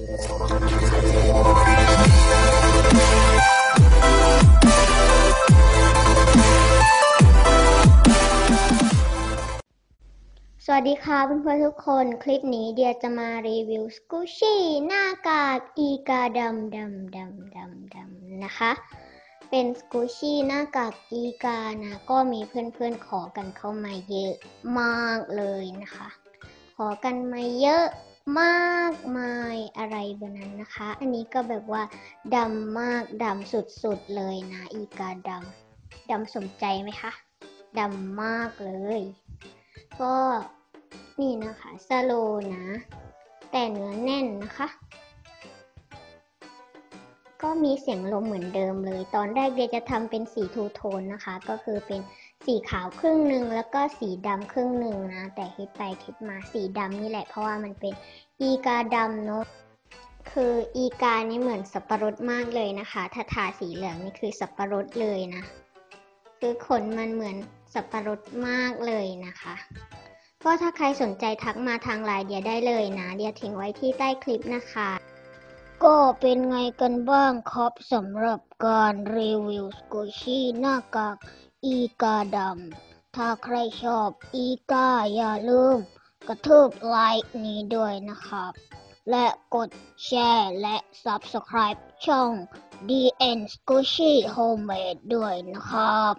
สวัสดีค่ะเพื่อนๆทุกคน คลิปนี้เดียจะมารีวิวสกูชี่หน้ากากอีกาดำดำดำดำดำนะคะ เป็นสกูชี่หน้ากากอีกานะ ก็มีเพื่อนๆขอกันเข้ามาเยอะมากเลยนะคะ ขอกันมาเยอะ มากมายอะไรบนนั้นนะคะ อันนี้ก็แบบว่าดำมากดำสุดๆเลยนะ อีกาดำดำสมใจไหมคะดำมากเลย ก็นี่นะคะสโลนะ แต่เนื้อแน่นนะคะ มีเสียงลมเหมือนเดิมเลย ตอนแรกเดียจะทำเป็นสีทูโทนนะคะ ก็คือเป็นสีขาวครึ่งหนึ่งแล้วก็สีดำครึ่งหนึ่งนะ แต่คิดไปคิดมาสีดำนี่แหละ เพราะว่ามันเป็นอีกาดำเนาะคืออีกานี่เหมือนสับปะรดมากเลยนะคะ ถ้าทาสีเหลืองนี่คือสับปะรดเลยนะ คือขนมันเหมือนสับปะรดมากเลยนะคะ ก็ถ้าใครสนใจทักมาทางไลน์เดียได้เลยนะ เดียทิ้งไว้ที่ใต้คลิปนะคะ ก็เป็นไงกันบ้างครับสำหรับการรีวิวสกูชี่หน้ากากอีกาดำ ถ้าใครชอบอีกาอย่าลืมกระทืบไลค์นี้ด้วยนะครับ และกดแชร์และ Subscribe ช่อง DN Squishy Homemade ด้วยนะครับ